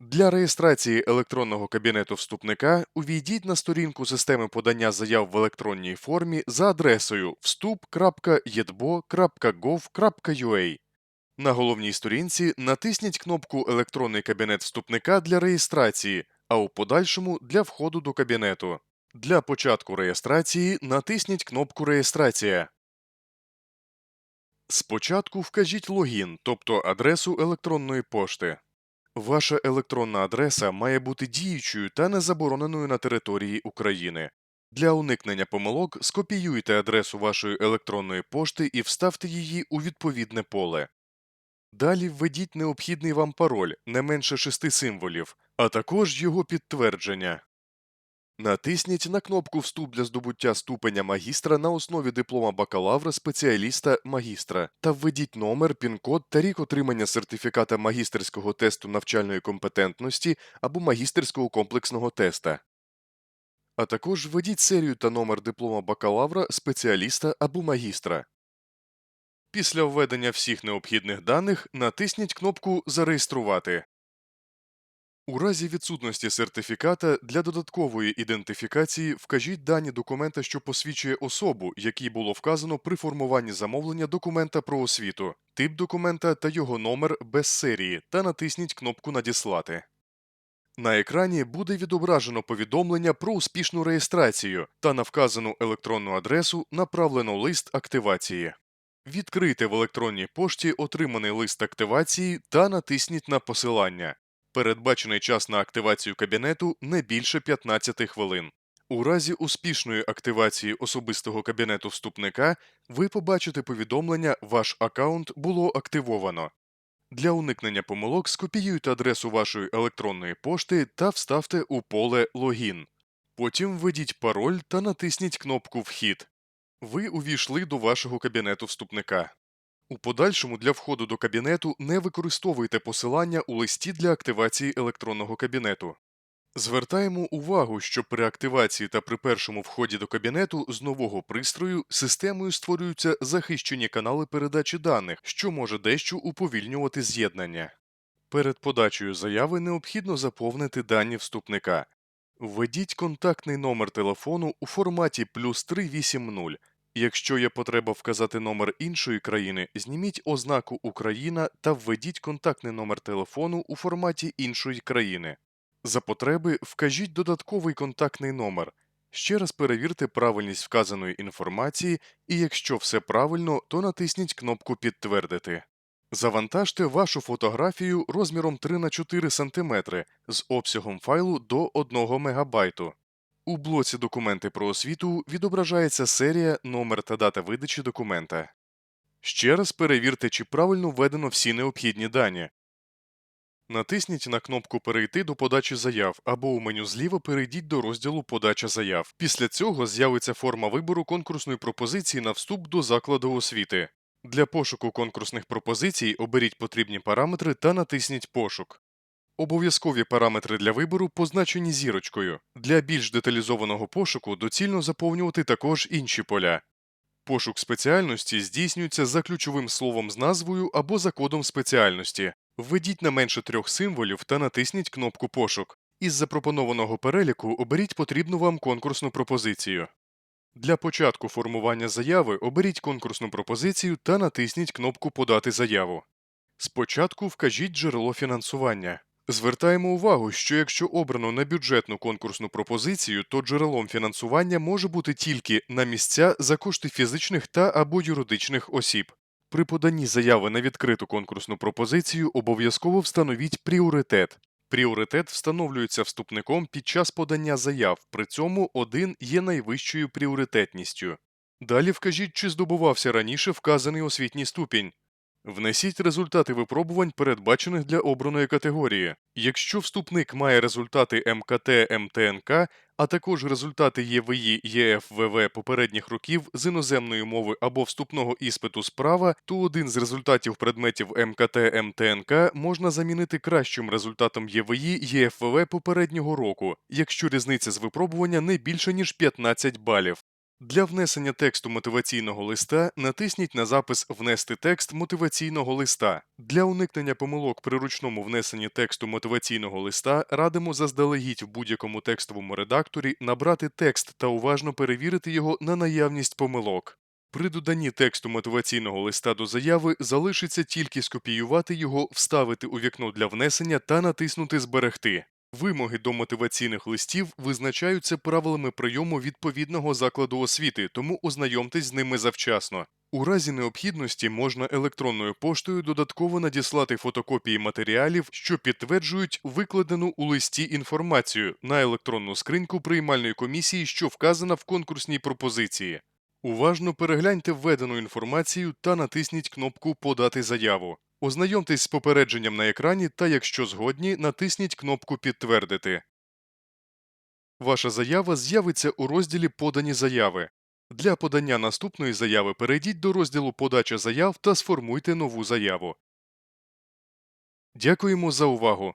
Для реєстрації електронного кабінету вступника увійдіть на сторінку системи подання заяв в електронній формі за адресою вступ.едbo.gov.ua. На головній сторінці натисніть кнопку Електронний кабінет вступника для реєстрації, а у подальшому для входу до кабінету. Для початку реєстрації натисніть кнопку Реєстрація. Спочатку вкажіть логін, тобто адресу електронної пошти. Ваша електронна адреса має бути діючою та не забороненою на території України. Для уникнення помилок скопіюйте адресу вашої електронної пошти і вставте її у відповідне поле. Далі введіть необхідний вам пароль не менше шести символів, а також його підтвердження. Натисніть на кнопку Вступ для здобуття ступеня магістра на основі диплома бакалавра спеціаліста магістра та введіть номер, пін-код та рік отримання сертифіката магістерського тесту навчальної компетентності або магістерського комплексного теста. А також введіть серію та номер диплома бакалавра, спеціаліста або магістра. Після введення всіх необхідних даних натисніть кнопку Зареєструвати. У разі відсутності сертифіката для додаткової ідентифікації вкажіть дані документа, що посвідчує особу, якій було вказано при формуванні замовлення документа про освіту, тип документа та його номер без серії та натисніть кнопку Надіслати. На екрані буде відображено повідомлення про успішну реєстрацію та на вказану електронну адресу направлено лист активації. Відкрийте в електронній пошті отриманий лист активації та натисніть на посилання. Передбачений час на активацію кабінету не більше 15 хвилин. У разі успішної активації особистого кабінету вступника ви побачите повідомлення Ваш аккаунт було активовано. Для уникнення помилок скопіюйте адресу вашої електронної пошти та вставте у поле Логін. Потім введіть пароль та натисніть кнопку Вхід. Ви увійшли до вашого кабінету вступника. У подальшому для входу до кабінету не використовуйте посилання у листі для активації електронного кабінету. Звертаємо увагу, що при активації та при першому вході до кабінету з нового пристрою системою створюються захищені канали передачі даних, що може дещо уповільнювати з'єднання. Перед подачею заяви необхідно заповнити дані вступника. Введіть контактний номер телефону у форматі плюс 380. Якщо є потреба вказати номер іншої країни, зніміть ознаку Україна та введіть контактний номер телефону у форматі іншої країни. За потреби вкажіть додатковий контактний номер. Ще раз перевірте правильність вказаної інформації, і якщо все правильно, то натисніть кнопку Підтвердити. Завантажте вашу фотографію розміром 3 на 4 см з обсягом файлу до 1 МБ. У блоці Документи про освіту відображається серія, номер та дата видачі документа. Ще раз перевірте, чи правильно введено всі необхідні дані. Натисніть на кнопку Перейти до подачі заяв або у меню зліва перейдіть до розділу Подача заяв. Після цього з'явиться форма вибору конкурсної пропозиції на вступ до закладу освіти. Для пошуку конкурсних пропозицій оберіть потрібні параметри та натисніть Пошук. Обов'язкові параметри для вибору позначені зірочкою. Для більш деталізованого пошуку доцільно заповнювати також інші поля. Пошук спеціальності здійснюється за ключовим словом з назвою або за кодом спеціальності. Введіть на менше трьох символів та натисніть кнопку Пошук. Із запропонованого переліку оберіть потрібну вам конкурсну пропозицію. Для початку формування заяви оберіть конкурсну пропозицію та натисніть кнопку Подати заяву. Спочатку вкажіть джерело фінансування. Звертаємо увагу, що якщо обрано небюджетну конкурсну пропозицію, то джерелом фінансування може бути тільки на місця за кошти фізичних та або юридичних осіб. При поданні заяви на відкриту конкурсну пропозицію обов'язково встановіть пріоритет. Пріоритет встановлюється вступником під час подання заяв, при цьому один є найвищою пріоритетністю. Далі вкажіть, чи здобувався раніше вказаний освітній ступінь. Внесіть результати випробувань, передбачених для обраної категорії. Якщо вступник має результати МКТ, МТНК, а також результати ЄВІ, ЄФВВ попередніх років з іноземної мови або вступного іспиту справа, то один з результатів предметів МКТ, МТНК можна замінити кращим результатом ЄВІ, ЄФВВ попереднього року, якщо різниця з випробування не більше ніж 15 балів. Для внесення тексту мотиваційного листа натисніть на запис Внести текст мотиваційного листа. Для уникнення помилок при ручному внесенні тексту мотиваційного листа радимо заздалегідь в будь-якому текстовому редакторі набрати текст та уважно перевірити його на наявність помилок. При доданні тексту мотиваційного листа до заяви залишиться тільки скопіювати його, вставити у вікно для внесення та натиснути Зберегти. Вимоги до мотиваційних листів визначаються правилами прийому відповідного закладу освіти, тому ознайомтесь з ними завчасно. У разі необхідності можна електронною поштою додатково надіслати фотокопії матеріалів, що підтверджують викладену у листі інформацію на електронну скриньку приймальної комісії, що вказана в конкурсній пропозиції. Уважно перегляньте введену інформацію та натисніть кнопку Подати заяву. Ознайомтесь з попередженням на екрані та, якщо згодні, натисніть кнопку Підтвердити. Ваша заява з'явиться у розділі Подані заяви. Для подання наступної заяви перейдіть до розділу Подача заяв та сформуйте нову заяву. Дякуємо за увагу!